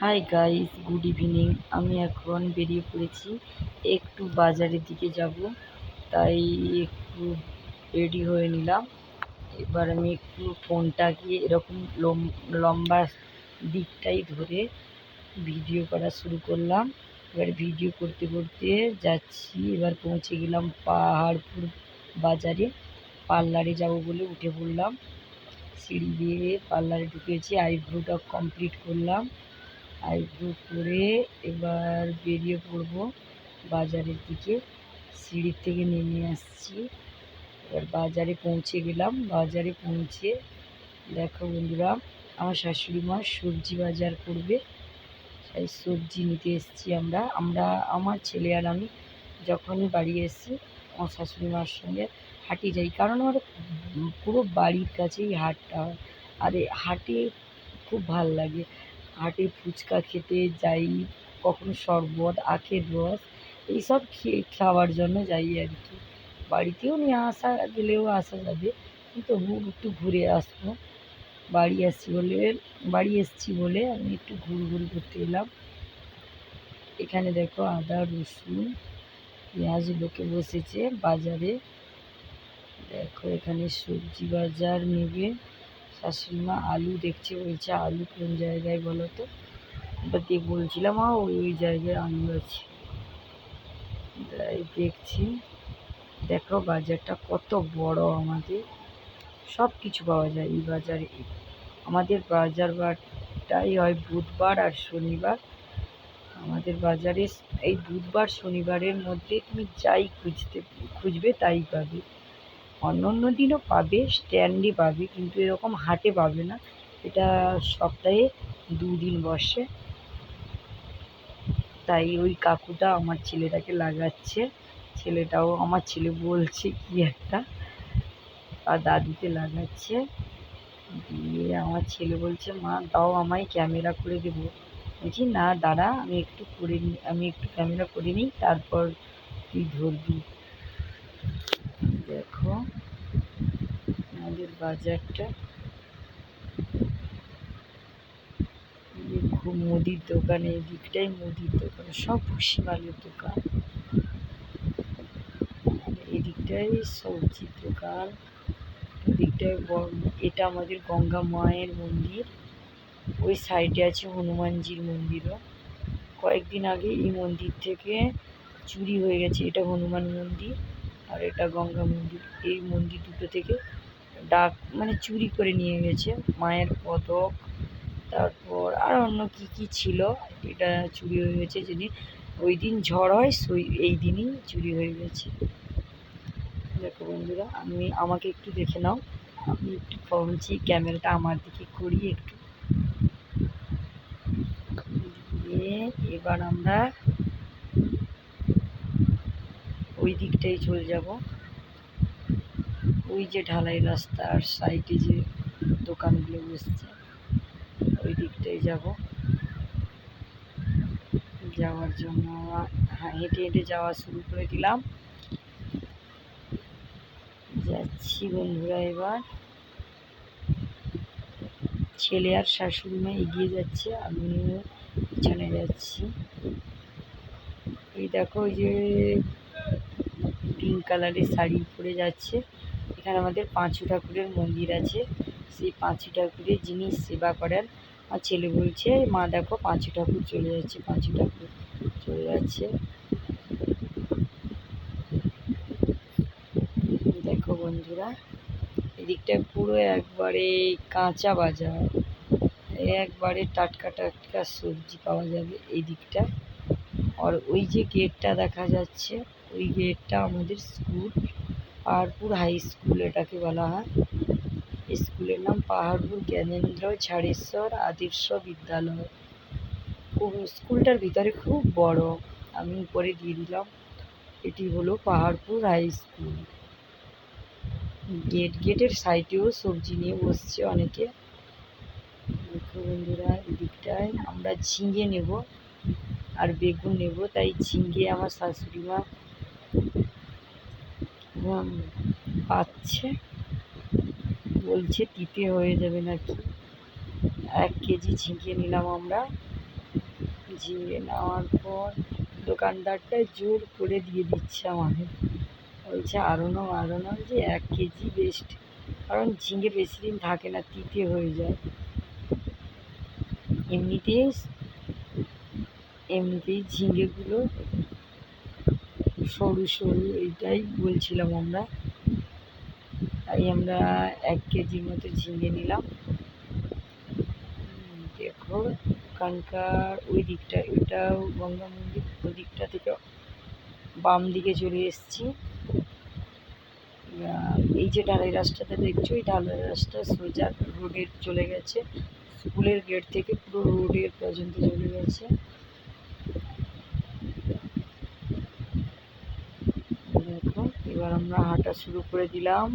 Hi guys good evening আমি এখন বেরিয়ে পড়েছি। একটু বাজারের দিকে যাব, তাই একটু রেডি হয়ে নিলাম। এবার আমি একটু ফোনটাকে এরকম লম- লম্বা দিকটাই ধরে ভিডিও করা শুরু করলাম। এবার ভিডিও করতে করতে যাচ্ছি। এবার পৌঁছে গেলাম পাহাড়পুর বাজারে। পার্লারে যাব বলে উঠে পড়লাম। সিঁড়ি দিয়ে পার্লারে ঢুকেছি। আইব্রোটা কমপ্লিট করলাম। আইব্রো করে এবার বেরিয়ে পড়ব বাজারের দিকে। সিঁড়ির থেকে নেমে আসছি। এবার বাজারে পৌঁছে গেলাম। বাজারে পৌঁছে দেখো বন্ধুরা, আমার শাশুড়ি মা সবজি বাজার করবে। তাই সবজি নিতে এসেছি আমরা। আমরা, আমার ছেলে আর আমি যখনই বাড়ি এসেছি, আমার শাশুড়ি মার সঙ্গে হাটে যাই। কারণ আমার পুরো বাড়ির কাছেই হাটটা হয়। আর হাটে খুব ভালো লাগে। হাটে ফুচকা খেতে যাই, কখনো শরবত, আখের রস, এইসব খেয়ে খাওয়ার জন্য যাই আর কি। বাড়িতেও নিয়ে আসা গেলেও আসা যাবে, কিন্তু একটু ঘুরে আসব। বাড়ি আসছি বলে, বাড়ি এসছি বলে আমি একটু ঘুরঘুরি করতে এলাম। এখানে দেখো আদা, রসুন, পেঁয়াজ লোকে বসেছে বাজারে। দেখো এখানে সবজি বাজার নেবে। শাশুড়ি মা আলু দেখছে বলছে, আলু কোন জায়গায় বলো তো এবার দিয়ে বলছিলাম মা ওই ওই জায়গায় আলু আছে। দেখছি, দেখো বাজারটা কত বড় আমাদের। সব কিছু পাওয়া যায় এই বাজারে। আমাদের বাজার বারটাই হয় বুধবার আর শনিবার। আমাদের বাজারে এই বুধবার, শনিবারের মধ্যে তুমি যাই খুঁজতে, খুঁজবে তাই পাবে। অন্য অন্য দিনও পাবে স্ট্যান্ডে পাবে, কিন্তু এরকম হাটে পাবে না। এটা সপ্তাহে দুদিন বসে। তাই ওই কাকুটা আমার ছেলেটাকে লাগাচ্ছে। ছেলেটাও আমার ছেলে বলছে, কি একটা? আর দাদুকে লাগাচ্ছে। দিয়ে আমার ছেলে বলছে, মা, দাও আমায় ক্যামেরা করে দেবো। বলছি, না, দাঁড়া, আমি একটু করে নি, আমি একটু ক্যামেরা করে নিই, তারপর তুই ধরবি। দেখো। আমাদের বাজারটা খুব মুদির দোকান, এই দিকটাই মুদির দোকান, সব ভুসিমালের দোকান। এই দিকটাই সবজির দোকান। এদিকটায় এটা আমাদের গঙ্গা মায়ের মন্দির। ওই সাইডে আছে হনুমানজির মন্দিরও। কয়েকদিন আগে এই মন্দির থেকে চুরি হয়ে গেছে, এটা হনুমান মন্দির। আর এটা গঙ্গা মন্দির। এই মন্দির দুটো থেকে ডাক মানে চুরি করে নিয়ে গেছে, মায়ের পদক, তারপর আর অন্য কী কী ছিল, এটা চুরি হয়ে গেছে যেদিন ওই দিন ঝড় হয়, সেই, এই দিনই চুরি হয়ে গেছে। দেখো বন্ধুরা, আমি, আমাকে একটু দেখে নাও। আমি একটু বলছি ক্যামেরাটা আমার দিকে করি একটু। এবার আমরা ওই দিকটাই চলে যাব। ওই যে ঢালাই রাস্তার সাইডে যে দোকানগুলো বসছে, ওই দিকটাই যাব। যাওয়ার জন্য হ্যাঁ হেঁটে হেঁটে যাওয়া শুরু করে দিলাম। যাচ্ছি বন্ধুরা এবার। ছেলে আর শাশুড়ি মা এগিয়ে যাচ্ছে, আমিও পিছনে যাচ্ছি। এই দেখো ওই যে পিঙ্ক কালারের শাড়ি পরে যাচ্ছে। এখানে আমাদের পাঁচু ঠাকুরের মন্দির আছে। সেই পাঁচু ঠাকুরের যিনি সেবা করেন আর ছেলে বলছে, মা, দেখো, পাঁচু ঠাকুর চলে যাচ্ছে, পাঁচু ঠাকুর চলে যাচ্ছে। দেখো বন্ধুরা এদিকটায় পুরো একবারে কাঁচা বাজার। একবারে টাটকা টাটকা সবজি পাওয়া যাবে এই দিকটা আর ওই যে গেটটা দেখা যাচ্ছে ওই গেটটা আমাদের স্কুল, পাহাড়পুর হাই স্কুল এটাকে বলা হয়। স্কুলের নাম পাহাড়পুর জ্ঞানেন্দ্র ঝাড়েশ্বর আদর্শ বিদ্যালয়। স্কুলটার ভিতরে খুব বড়। আমি উপরে দিয়ে দিলাম। এটি হলো পাহাড়পুর হাই স্কুল। গেট, গেটের সাইডেও সবজি নিয়ে বসছে অনেকে। বন্ধুরা, এদিকটায় আমরা ঝিঙে নেব আর বেগুন নেব। তাই ঝিঙে আমার শাশুড়ি মা পাচ্ছে। বলছে তিতে হয়ে যাবে নাকি? এক কেজি ঝিঙে নিলাম আমরা। ঝিঙে নেওয়ার পর দোকানদারটা জোর করে দিয়ে দিচ্ছে আমাকে। বলছে আরও নাও আরও নাও। যে এক কেজি বেস্ট কারণ ঝিঙে বেশি দিন থাকে না, তিতে হয়ে যায়। এমনিতেই এমনিতেই ঝিঙেগুলো সরু সরু এটাই বলছিলাম আমরা। তাই আমরা এক কেজির মতো ঝিঙে নিলাম। দেখো ওখানকার ওই দিকটা ওইটাও গঙ্গা মন্দির, ওই দিকটা থেকে বাম দিকে চলে এসেছি। এই যে ঢালাই রাস্তাটা দেখছ, এই ঢালাই রাস্তা সোজা রোডে চলে গেছে। স্কুলের গেট থেকে পুরো রোডের পর্যন্ত চলে গেছে দেখো এবার আমরা হাঁটা শুরু করে দিলাম।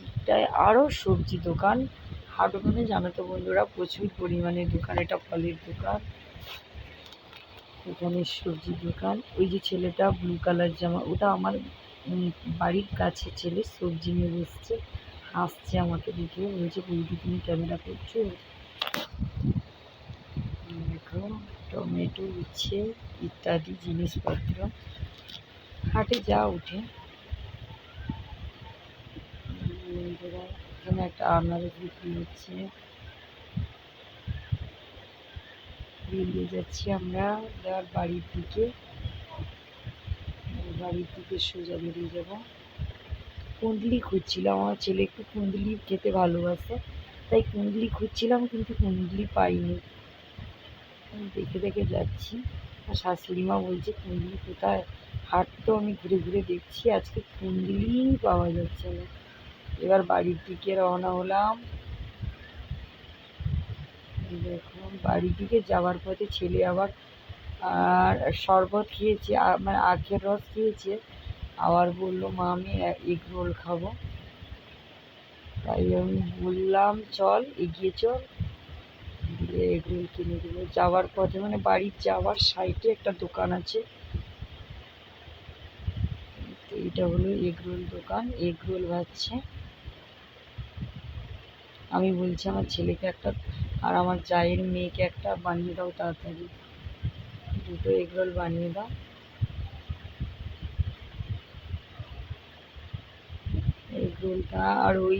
দিকটায় আরও সবজি দোকান। হাট ওখানে জানো তো বন্ধুরা, প্রচুর পরিমাণে দোকান, এটা ফলের দোকান। এখানে সবজি দোকান। ওই যে ছেলেটা ব্লু কালার জামা, ওটা আমার বাড়ির কাছে ছেলে সবজি নিয়ে বসছে। হাসছে আমাকে দেখে, বলছে, বৌদি তুমি ক্যামেরা করছ? টমেটো উচ্ছে ইত্যাদি জিনিসপত্র। হাটে যা উঠে এখানে একটা আনারস বিক্রি হচ্ছে। বেরিয়ে যাচ্ছি আমরা এবার বাড়ির দিকে। বাড়ির দিকে সোজা বেরিয়ে যাব। কুন্দলি খুঁজছিলাম, আমার ছেলে একটু কুন্দলি খেতে ভালোবাসে। তাই কুন্দলি খুঁজছিলাম, কিন্তু কুন্দলি পাইনি। দেখে দেখে যাচ্ছি। আর শাশুড়ি মা বলছে কুন্দলি কোথায়? হাট তো আমি ঘুরে ঘুরে দেখছি, আজকে কুন্দলিই পাওয়া যাচ্ছে না। এবার বাড়ির দিকে রওনা হলাম। দেখুন, বাড়ির দিকে যাওয়ার পথে ছেলে আবার, আর শরবত খেয়েছে মানে আখের রস খেয়েছে। আবার বলল, মা, আমি এগ রোল খাব। তাই আমি বললাম, চল, এগিয়ে চল। দিয়ে এগ রোল কিনে দেবো। যাওয়ার পথে মানে বাড়ির যাওয়ার সাইডে একটা দোকান আছে। এইটা হলো এগ রোল দোকান। এগ রোল ভাজছে আমি বলছি আমার ছেলেকে একটা আর আমার জায়ের মেয়েকে একটা বানিয়ে দাও তাড়াতাড়ি। দুটো এগ রোল বানিয়ে দাও। এগ রোলটা আর ওই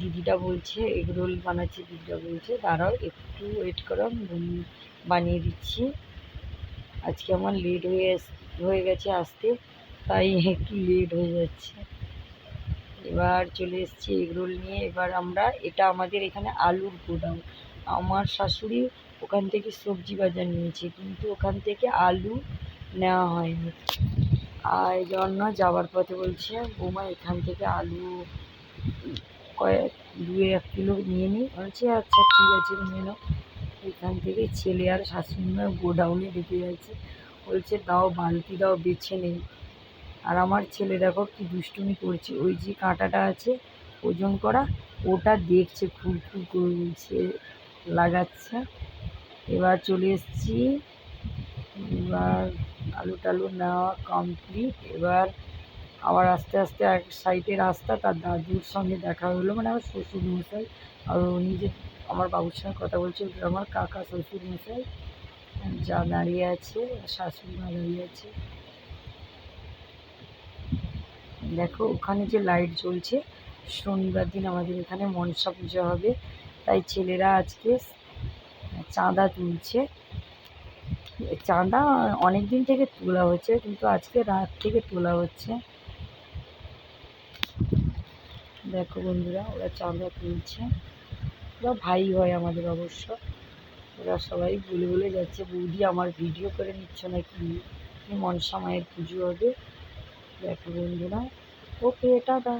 দিদিটা বলছে, এগ রোল বানাচ্ছে, দিদিটা বলছে, দাঁড়াও, একটু ওয়েট করো বানিয়ে দিচ্ছি। আজকে আমার লেট হয়ে হয়ে গেছে আসতে, তাই একটু লেট হয়ে যাচ্ছে। এবার চলে এসেছি এগরোল নিয়ে, এবার আমরা, এটা আমাদের এখানে আলুর গোডাউন। আমার শাশুড়ি ওখান থেকে সবজি বাজার নিয়েছে, কিন্তু ওখান থেকে আলু নেওয়া হয়নি। আর জন্য যাওয়ার পথে বলছে, বৌমা এখান থেকে আলু কয়েক দু এক কিলো নিয়ে নিই বলছে আচ্ছা ঠিক আছে, নিয়ে নাও। এখান থেকে ছেলে আর শাশুড়ি মা গোডাউনে ঢুকে যাচ্ছে বলছে, দাও, বালতি দাও, বেছে নেই। আর আমার ছেলে দেখো কি দুষ্টুমি করছে। ওই যে কাঁটাটা আছে, ওজন করা, ওটা দেখছে খুরখুর করে বলছে, লাগাচ্ছে। এবার চলে এসেছি। এবার আলু টালু নেওয়া কমপ্লিট এবার আবার আস্তে আস্তে এক সাইডে রাস্তা, তার দাদুর সঙ্গে দেখা হলো মানে আমার শ্বশুর মশাই আর উনি যে আমার বাবুর সঙ্গে কথা বলছে আমার কাকা শ্বশুর মশাই যা দাঁড়িয়ে আছে, শাশুড়ি মা দাঁড়িয়ে আছে। দেখো, ওখানে যে লাইট জ্বলছে, শনিবার দিন আমাদের এখানে মনসা পুজো হবে, তাই ছেলেরা আজকে চাঁদা তুলছে। চাঁদা অনেক দিন থেকে তোলা হচ্ছে, কিন্তু আজকে রাত থেকে তোলা হচ্ছে। দেখো বন্ধুরা, ওরা চাঁদা তুলছে। ওরা ভাই হয় আমাদের অবশ্য। ওরা সবাই বলে বলে যাচ্ছে, বৌদি, আমার ভিডিও করে নিচ্ছ নাকি? মনসা মায়ের পুজো হবে? দেখো বন্ধুরা, ওকে টাটা